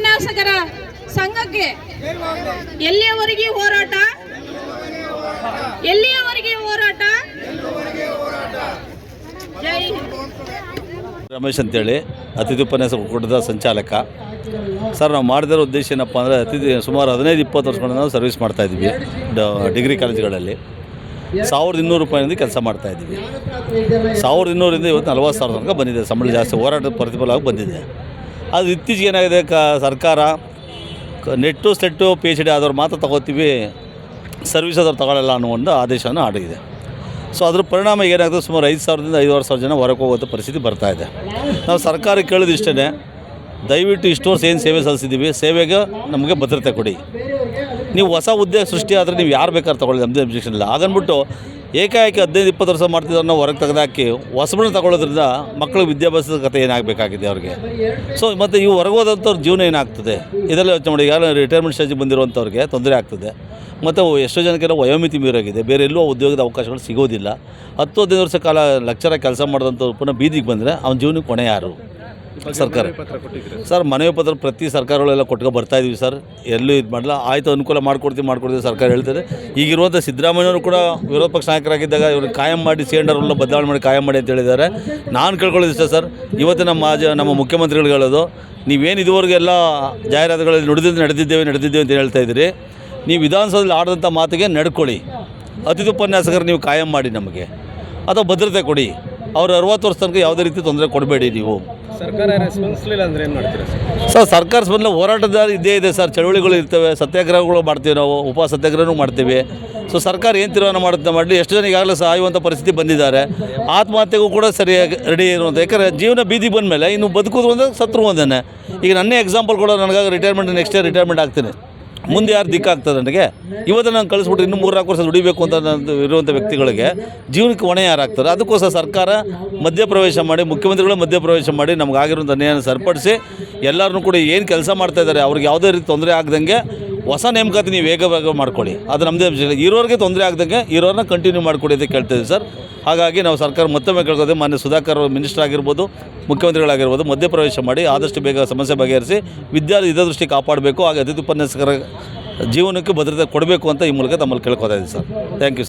ಉಪನ್ಯಾಸಕರ ಸಂಘಕ್ಕೆ ಎಲ್ಲಿಯವರೆಗೆ ಹೋರಾಟ? ಎಲ್ಲಿಯವರೆಗೆ ಹೋರಾಟ? ರಮೇಶ್ ಅಂತೇಳಿ, ಅತಿಥಿ ಉಪನ್ಯಾಸ ಒಕ್ಕೂಟದ ಸಂಚಾಲಕ. ಸರ್, ನಾವು ಮಾಡಿದಿರೋ ಉದ್ದೇಶ ಏನಪ್ಪ ಅಂದರೆ ಅತಿಥಿ ಸುಮಾರು ಹದಿನೈದು, ಇಪ್ಪತ್ತು ವರ್ಷಗಳಿಂದ ನಾವು ಸರ್ವಿಸ್ ಮಾಡ್ತಾಯಿದ್ವಿ ಡಿಗ್ರಿ ಕಾಲೇಜುಗಳಲ್ಲಿ. ಸಾವಿರದ ಇನ್ನೂರು ರೂಪಾಯಿಂದ ಕೆಲಸ ಮಾಡ್ತಾಯಿದ್ವಿ ಸಾವಿರದ ಇನ್ನೂರಿಂದ ಇವತ್ತು ನಲ್ವತ್ತು ಸಾವಿರ ತನಕ ಬಂದಿದೆ. ಸಂಬಳ ಜಾಸ್ತಿ, ಹೋರಾಟದ ಪ್ರತಿಫಲವಾಗಿ ಬಂದಿದೆ. ಅದು ಇತ್ತೀಚೆಗೆ ಏನಾಗಿದೆ? ಕ ಸರ್ಕಾರ ನೆಟ್ಟು ಸೆಟ್ಟು ಪಿ ಎಚ್ ಡಿ ಆದವ್ರು ಮಾತ್ರ ತಗೋತೀವಿ ಸರ್ವಿಸ್ ಆದವ್ರು ತಗೊಳ್ಳಲ್ಲ ಅನ್ನೋ ಒಂದು ಆದೇಶನ ಆಡಿದೆ ಸೊ ಅದ್ರ ಪರಿಣಾಮ ಏನಾಗುತ್ತೆ ಸುಮಾರು ಐದು ಸಾವಿರದಿಂದ ಐದುವರೆ ಸಾವಿರ ಜನ ಹೊರಗೆ ಹೋಗುವಂಥ ಪರಿಸ್ಥಿತಿ ಬರ್ತಾ ಇದೆ. ನಾವು ಸರ್ಕಾರಕ್ಕೆ ಕೇಳೋದು ಇಷ್ಟೇ ದಯವಿಟ್ಟು ಇಷ್ಟು ವರ್ಷ ಏನು ಸೇವೆ ಸಲ್ಲಿಸಿದ್ದೀವಿ, ಸೇವೆಗೆ ನಮಗೆ ಭದ್ರತೆ ಕೊಡಿ. ನೀವು ಹೊಸ ಹುದ್ದೆ ಸೃಷ್ಟಿ ಆದರೆ ನೀವು ಯಾರು ಬೇಕಾದ್ರೆ ತಗೊಳ್ಳಿ ನಮ್ಮದೇ ಅಬ್ಜೆಕ್ಷನ್ ಇಲ್ಲ. ಹಾಗನ್ಬಿಟ್ಟು ಏಕಾಏಕಿ ಹದಿನೈದು, ಇಪ್ಪತ್ತು ವರ್ಷ ಮಾಡ್ತಿದ್ದವ್ರನ್ನ ಹೊರಗೆ ತೆಗೆದಾಕಿ ಹೊಸಬಳನ್ನ ತಗೊಳ್ಳೋದ್ರಿಂದ ಮಕ್ಕಳು ವಿದ್ಯಾಭ್ಯಾಸದ ಕಥೆ ಏನಾಗಬೇಕಾಗಿದೆ ಅವ್ರಿಗೆ. ಸೊ ಮತ್ತು ಇವು ಹೊರಗೆ ಹೋದಂಥವ್ರ ಜೀವನ ಏನಾಗ್ತದೆ? ಇದೆಲ್ಲ ಯೋಚನೆ ಮಾಡಿ. ಯಾರು ರಿಟೈರ್ಮೆಂಟ್ ಸ್ಟೇಜ್ ಬಂದಿರುವಂಥವ್ರಿಗೆ ತೊಂದರೆ ಆಗ್ತದೆ. ಮತ್ತು ಎಷ್ಟೋ ಜನಕ್ಕೆಲ್ಲ ವಯೋಮಿತಿ ಮೀರಾಗಿದೆ ಬೇರೆ ಎಲ್ಲೂ ಉದ್ಯೋಗದ ಅವಕಾಶಗಳು ಸಿಗೋದಿಲ್ಲ. ಹತ್ತು, ಹದಿನೈದು ವರ್ಷ ಕಾಲ ಲೆಕ್ಚರಾಗಿ ಕೆಲಸ ಮಾಡಿದಂಥವ್ರು ಪುನಃ ಬೀದಿಗೆ ಬಂದರೆ ಅವ್ನ ಜೀವನಕ್ಕೆ ಕೊನೆ ಯಾರು? ಸರ್ಕಾರ. ಸರ್ ಮನವಿ ಪತ್ರ ಪ್ರತಿ ಸರ್ಕಾರಗಳೆಲ್ಲ ಕೊಟ್ಕೊ ಬರ್ತಾ ಇದೀವಿ ಸರ್. ಎಲ್ಲೂ ಇದು ಮಾಡಲ್ಲ ಆಯಿತು ಅನುಕೂಲ ಮಾಡ್ಕೊಡ್ತೀವಿ ಮಾಡ್ಕೊಡ್ತೀವಿ ಸರ್ಕಾರ ಹೇಳ್ತಾರೆ ಈಗಿರುವಂಥ ಸಿದ್ದರಾಮಯ್ಯವರು ಕೂಡ ವಿರೋಧ ಪಕ್ಷ ನಾಯಕರಾಗಿದ್ದಾಗ ಇವರು ಕಾಯಂ ಮಾಡಿ ಸಿ ಎಂಡ್ ಅವರೆಲ್ಲ ಬದಲಾವಣೆ ಮಾಡಿ ಕಾಯಂ ಮಾಡಿ ಅಂತ ಹೇಳಿದ್ದಾರೆ. ನಾನು ಕೇಳ್ಕೊಳ್ಳೋದು ಇಷ್ಟ ಸರ್. ಇವತ್ತು ನಮ್ಮ ಮಾಜ ನಮ್ಮ ಮುಖ್ಯಮಂತ್ರಿಗಳು ಹೇಳೋದು ನೀವೇನು ಇದುವರೆಗೆಲ್ಲ ಜಾಹೀರಾತುಗಳಲ್ಲಿ ನುಡಿದಿದ್ದು ನಡೆದಿದ್ದೇವೆ ನಡೆದಿದ್ದೇವೆ ಅಂತ ಹೇಳ್ತಾ ಇದ್ದೀರಿ. ನೀವು ವಿಧಾನಸೌಧದಲ್ಲಿ ಆಡಿದಂಥ ಮಾತಿಗೆ ನಡ್ಕೊಳ್ಳಿ. ಅತಿಥಿ ಉಪನ್ಯಾಸಕರು ನೀವು ಕಾಯಂ ಮಾಡಿ ನಮಗೆ. ಅಥವಾ ಭದ್ರತೆ ಕೊಡಿ. ಅವ್ರು ಅರವತ್ತು ವರ್ಷ ತನಕ ಯಾವುದೇ ರೀತಿ ತೊಂದರೆ ಕೊಡಬೇಡಿ ನೀವು. ಸರ್ಕಾರ ರೆಸ್ಪಾನ್ಸ್ಲಿಲ್ಲ ಅಂದ್ರೆ ಏನು ಮಾಡ್ತೀರಾ ಸರ್? ಸರ್ ಸರ್ಕಾರ ಸ್ಪಂದನೆ ಹೋರಾಟದ ಇದ್ದೇ ಇದೆ ಸರ್. ಚಳುವಳಿಗಳು ಇರ್ತವೆ, ಸತ್ಯಾಗ್ರಹಗಳು ಮಾಡ್ತೀವಿ ನಾವು, ಉಪ ಸತ್ಯಾಗ್ರಹನೂ ಮಾಡ್ತೀವಿ. ಸೊ ಸರ್ಕಾರ ಏನು ತೀರ್ಮಾನ ಮಾಡುತ್ತೆ ಮಾಡಲಿ? ಎಷ್ಟು ಜನ ಈಗಾಗಲೇ ಸಾಯುವಂಥ ಪರಿಸ್ಥಿತಿ ಬಂದಿದ್ದಾರೆ. ಆತ್ಮಹತ್ಯೆಗೂ ಕೂಡ ಸರಿಯಾಗಿ ರೆಡಿ ಇರುವಂಥ ಯಾಕಂದರೆ ಜೀವನ ಬೀದಿ ಬಂದ ಮೇಲೆ ಇನ್ನು ಬದುಕೋದು ಒಂದೇ, ಸತ್ರು ಒಂದೇ ಈಗ ನನ್ನೇ ಎಕ್ಸಾಂಪಲ್ ಕೂಡ, ನನಗಾಗ ರಿಟೈರ್ಮೆಂಟ್ ನೆಕ್ಸ್ಟ್ ಇಯರ್ ರಿಟೈರ್ಮೆಂಟ್ ಆಗ್ತೀನಿ. ಮುಂದೆ ಯಾರು ದಿಕ್ಕಾಗ್ತದೆ ನನಗೆ? ಇವತ್ತು ನಾನು ಕಳಿಸ್ಬಿಟ್ಟು ಇನ್ನೂ ಮೂರು ನಾಲ್ಕು ವರ್ಷ ದುಡಿಬೇಕು ಅಂತ ನಾನು ಇರುವಂಥ ವ್ಯಕ್ತಿಗಳಿಗೆ ಜೀವನಕ್ಕೆ ಹೊಣೆ ಯಾರಾಗ್ತಾರೆ ಅದಕ್ಕೋಸ್ಕರ ಸರ್ಕಾರ ಮಧ್ಯಪ್ರವೇಶ ಮಾಡಿ, ಮುಖ್ಯಮಂತ್ರಿಗಳು ಮಧ್ಯಪ್ರವೇಶ ಮಾಡಿ ನಮಗಾಗಿರುವಂಥ ಅನ್ಯಾಯನ ಸರಿಪಡಿಸಿ ಎಲ್ಲರನ್ನೂ ಕೂಡ ಏನು ಕೆಲಸ ಮಾಡ್ತಾ ಇದ್ದಾರೆ, ಅವ್ರಿಗೆ ಯಾವುದೇ ರೀತಿ ತೊಂದರೆ ಆಗ್ದಂಗೆ ಹೊಸ ನೇಮಕಾತಿ ನೀವು ವೇಗ ವೇಗ ಮಾಡ್ಕೊಳ್ಳಿ. ಅದು ನಮ್ಮದೇ ಇರೋರಿಗೆ ತೊಂದರೆ ಆಗದಂಗೆ ಇರೋರನ್ನ ಕಂಟಿನ್ಯೂ ಮಾಡಿಕೊಡಿ ಅಂತ ಕೇಳ್ತಿದ್ದೀವಿ ಸರ್. ಹಾಗಾಗಿ ನಾವು ಸರ್ಕಾರ ಮತ್ತೊಮ್ಮೆ ಕೇಳ್ಕೋದೆ ಮಾನ್ಯ ಸುಧಾಕರ್ ಮಿನಿಸ್ಟರ್ ಆಗಿರ್ಬೋದು, ಮುಖ್ಯಮಂತ್ರಿಗಳಾಗಿರ್ಬೋದು, ಮಧ್ಯಪ್ರವೇಶ ಮಾಡಿ ಆದಷ್ಟು ಬೇಗ ಸಮಸ್ಯೆ ಬಗೆಹರಿಸಿ ವಿದ್ಯಾರ್ಥಿ ಹಿತದೃಷ್ಟಿ ಕಾಪಾಡಬೇಕು, ಹಾಗೆ ಅತಿಥಿ ಉಪನ್ಯಾಸಕರ ಜೀವನಕ್ಕೆ ಭದ್ರತೆ ಕೊಡಬೇಕು ಅಂತ ಈ ಮೂಲಕ ತಮ್ಮಲ್ಲಿ ಕೇಳ್ಕೊತಾ ಇದ್ದೀವಿ ಸರ್. Thank you